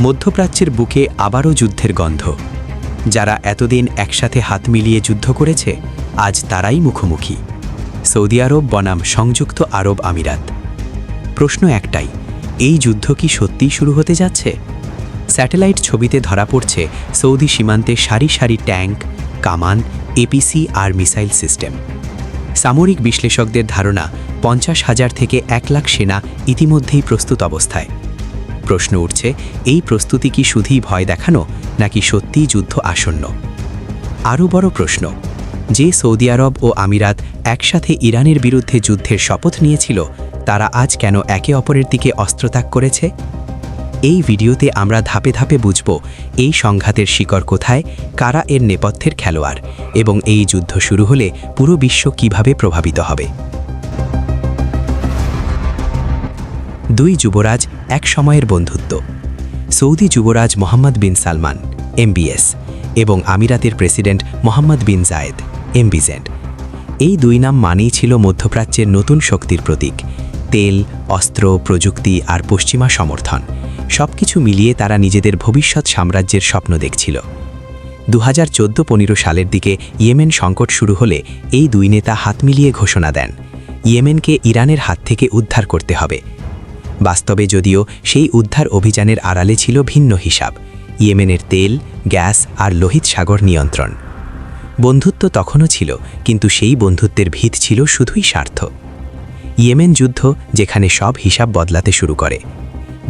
মধ্যপ্রাচ্যের বুকে আবারও যুদ্ধের গন্ধ। যারা এতদিন একসাথে হাত মিলিয়ে যুদ্ধ করেছে, আজ তারাই মুখোমুখি। সৌদি আরব বনাম সংযুক্ত আরব আমিরাত। প্রশ্ন একটাই, এই যুদ্ধ কি সত্যিই শুরু হতে যাচ্ছে? স্যাটেলাইট ছবিতে ধরা পড়ছে সৌদি সীমান্তে সারি সারি ট্যাঙ্ক, কামান, এপিসি আর মিসাইল সিস্টেম। সামরিক বিশ্লেষকদের ধারণা, পঞ্চাশ হাজার থেকে এক লাখ সেনা ইতিমধ্যেই প্রস্তুত অবস্থায়। প্রশ্ন উঠছে, এই প্রস্তুতি কি শুধুই ভয় দেখানো নাকি সত্যিই যুদ্ধ আসন্ন? আরও বড় প্রশ্ন, যে সৌদি আরব ও আমিরাত একসাথে ইরানের বিরুদ্ধে যুদ্ধের শপথ নিয়েছিল, তারা আজ কেন একে অপরের দিকে অস্ত্রত্যাগ করেছে? এই ভিডিওতে আমরা ধাপে ধাপে বুঝব, এই সংঘাতের শিকড় কোথায়, কারা এর নেপথ্যের খেলোয়াড়, এবং এই যুদ্ধ শুরু হলে পুরো বিশ্ব কীভাবে প্রভাবিত হবে। যুবরাজ এক সময়ের বন্ধুত্ব। সৌদি যুবরাজ মোহাম্মদ বিন সালমান এমবিএস এবং আমিরাতের president Mohammed bin Zayed MBZ এই দুই নাম মানেই ছিল মধ্যপ্রাচ্যের নতুন শক্তির প্রতীক। তেল, অস্ত্র, প্রযুক্তি আর পশ্চিমা সমর্থন, সবকিছু মিলিয়ে তারা নিজেদের ভবিষ্যৎ সাম্রাজ্যের স্বপ্ন দেখছিল। দু হাজার চোদ্দ পনেরো সালের দিকে ইয়েমেন সংকট শুরু হলে এই দুই নেতা হাত মিলিয়ে ঘোষণা দেন, ইয়েমেনকে ইরানের হাত থেকে উদ্ধার করতে হবে। বাস্তবে যদিও সেই উদ্ধার অভিযানের আড়ালে ছিল ভিন্ন হিসাব, ইয়েমেনের তেল, গ্যাস আর লোহিত সাগর নিয়ন্ত্রণ। বন্ধুত্ব তখনও ছিল, কিন্তু সেই বন্ধুত্বের ভিত ছিল শুধুই স্বার্থ। ইয়েমেন যুদ্ধ, যেখানে সব হিসাব বদলাতে শুরু করে।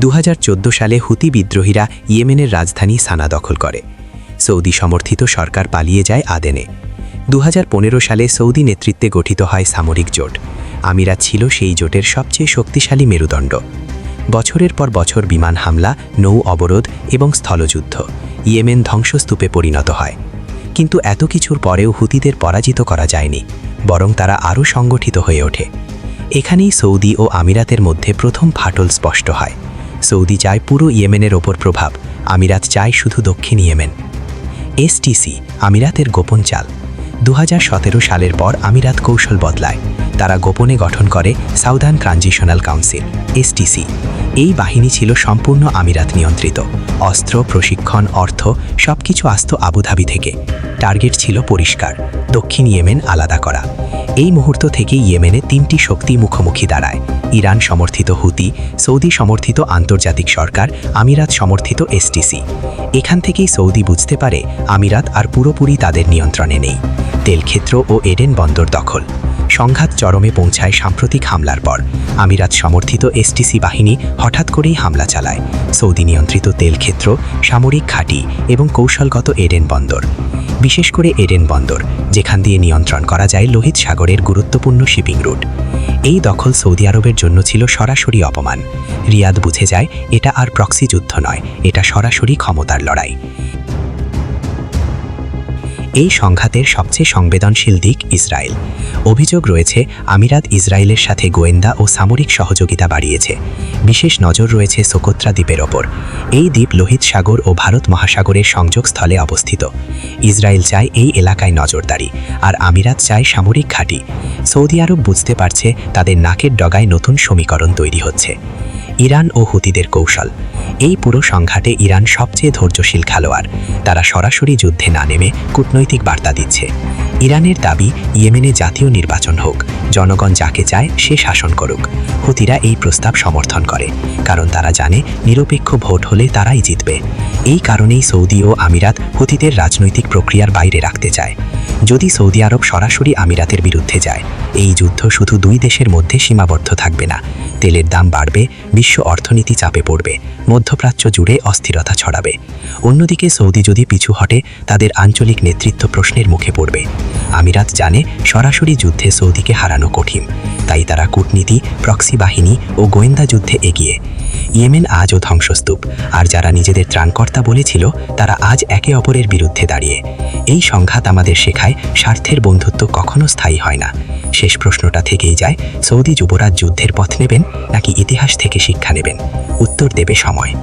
দু হাজার চোদ্দ সালে হুতি বিদ্রোহীরা ইয়েমেনের রাজধানী সানা দখল করে। সৌদি সমর্থিত সরকার পালিয়ে যায় আদেনে। দুহাজার পনেরো সালে সৌদি নেতৃত্বে গঠিত হয় সামরিক জোট। আমিরাত ছিল সেই জোটের সবচেয়ে শক্তিশালী মেরুদণ্ড। বছরের পর বছর বিমান হামলা, নৌ অবরোধ এবং স্থলযুদ্ধ ইয়েমেন ধ্বংসস্তূপে পরিণত হয়। কিন্তু এত কিছুর পরেও হুতিদের পরাজিত করা যায়নি, বরং তারা আরও সংগঠিত হয়ে ওঠে। এখানেই সৌদি ও আমিরাতের মধ্যে প্রথম ফাটল স্পষ্ট হয়। সৌদি চায় পুরো ইয়েমেনের ওপর প্রভাব, আমিরাত চায় শুধু দক্ষিণ ইয়েমেন। এসটিসি, আমিরাতের গোপন চাল। দু হাজার সতেরো সালের পর আমিরাত কৌশল বদলায়। তারা গোপনে গঠন করে সাউদার্ন ট্রানজিশনাল কাউন্সিল এসটিসি এই বাহিনী ছিল সম্পূর্ণ আমিরাত নিয়ন্ত্রিত। অস্ত্র, প্রশিক্ষণ, অর্থ, সবকিছু আসত আবুধাবি থেকে। টার্গেট ছিল পরিষ্কার, দক্ষিণ ইয়েমেন আলাদা করা। এই মুহূর্ত থেকে ইয়েমেনে তিনটি শক্তি মুখোমুখি দাঁড়ায়, ইরান সমর্থিত হুতি, সৌদি সমর্থিত আন্তর্জাতিক সরকার, আমিরাত সমর্থিত এসটিসি এখান থেকেই সৌদি বুঝতে পারে আমিরাত আর পুরোপুরি তাদের নিয়ন্ত্রণে নেই। তেলক্ষেত্র ও এডেন বন্দর দখল। সংঘাত চরমে পৌঁছায় সাম্প্রতিক হামলার পর। আমিরাত সমর্থিত এসটিসি বাহিনী হঠাৎ করেই হামলা চালায়। সৌদি নিয়ন্ত্রিত তেলক্ষেত্র, সামরিক ঘাঁটি এবং কৌশলগত এডেন বন্দর। বিশেষ করে এডেন বন্দর, যেখান দিয়ে নিয়ন্ত্রণ করা যায় লোহিত সাগরের গুরুত্বপূর্ণ শিপিং রুট। এই দখল সৌদি আরবের জন্য ছিল সরাসরি অপমান। রিয়াদ বুঝে যায়, এটা আর প্রক্সি যুদ্ধ নয়, এটা সরাসরি ক্ষমতার লড়াই। এই সংঘাতের সবচেয়ে সংবেদনশীল দিক ইসরায়েল। অভিযোগ রয়েছে, আমিরাত ইসরায়েলের সাথে গোয়েন্দা ও সামরিক সহযোগিতা বাড়িয়েছে। বিশেষ নজর রয়েছে সোকোত্রা দ্বীপের ওপর। এই দ্বীপ লোহিত সাগর ও ভারত মহাসাগরের সংযোগস্থলে অবস্থিত। ইসরায়েল চায় এই এলাকায় নজরদারি, আর আমিরাত চায় সামরিক ঘাঁটি। সৌদি আরব বুঝতে পারছে তাদের নাকের ডগায় নতুন সমীকরণ তৈরি হচ্ছে। ইরান ও হুতিদের কৌশল। এই পুরো সংঘাটে ইরান সবচেয়ে ধৈর্যশীল খেলোয়াড়। তারা সরাসরি যুদ্ধে না নেমে কূটনৈতিক বার্তা দিচ্ছে। ইরানের দাবি, ইয়েমেনে জাতীয় নির্বাচন হোক। জনগণ যাকে চায়, সে শাসন করুক। হুতিরা এই প্রস্তাব সমর্থন করে। কারণ তারা জানে, নিরপেক্ষ ভোট হলে তারাই জিতবে। এই কারণেই সৌদি ও আমিরাত হুতিদের রাজনৈতিক প্রক্রিয়ার বাইরে রাখতে চায়। যদি সৌদি আরব সরাসরি আমিরাতের বিরুদ্ধে যায়, এই যুদ্ধ শুধু দুই দেশের মধ্যে সীমাবদ্ধ থাকবে না। তেলের দাম বাড়বে, বিশ্ব অর্থনীতি চাপে পড়বে, মধ্যপ্রাচ্য জুড়ে অস্থিরতা ছড়াবে। অন্যদিকে সৌদি যদি পিছু হটে, তাদের আঞ্চলিক নেতৃত্ব প্রশ্নের মুখে পড়বে। আমিরাত জানে, সরাসরি যুদ্ধে সৌদিকে হারানো কঠিন। তাই তারা কূটনীতি, প্রক্সি বাহিনী ও গোয়েন্দা যুদ্ধে এগিয়ে। ইয়েমেন আজও ধ্বংসস্তূপ। আর যারা নিজেদের ত্রাণকর্তা বলেছিল, তারা আজ একে অপরের বিরুদ্ধে দাঁড়িয়ে। এই সংঘাত আমাদের শেখায় স্বার্থের বন্ধুত্ব কখনো স্থায়ী হয় না। শেষ প্রশ্নটা থেকেই যায়, সৌদি যুবরাজ যুদ্ধের পথ নেবেন নাকি ইতিহাস থেকে শিক্ষা নেবেন? উত্তর দেবে সময়।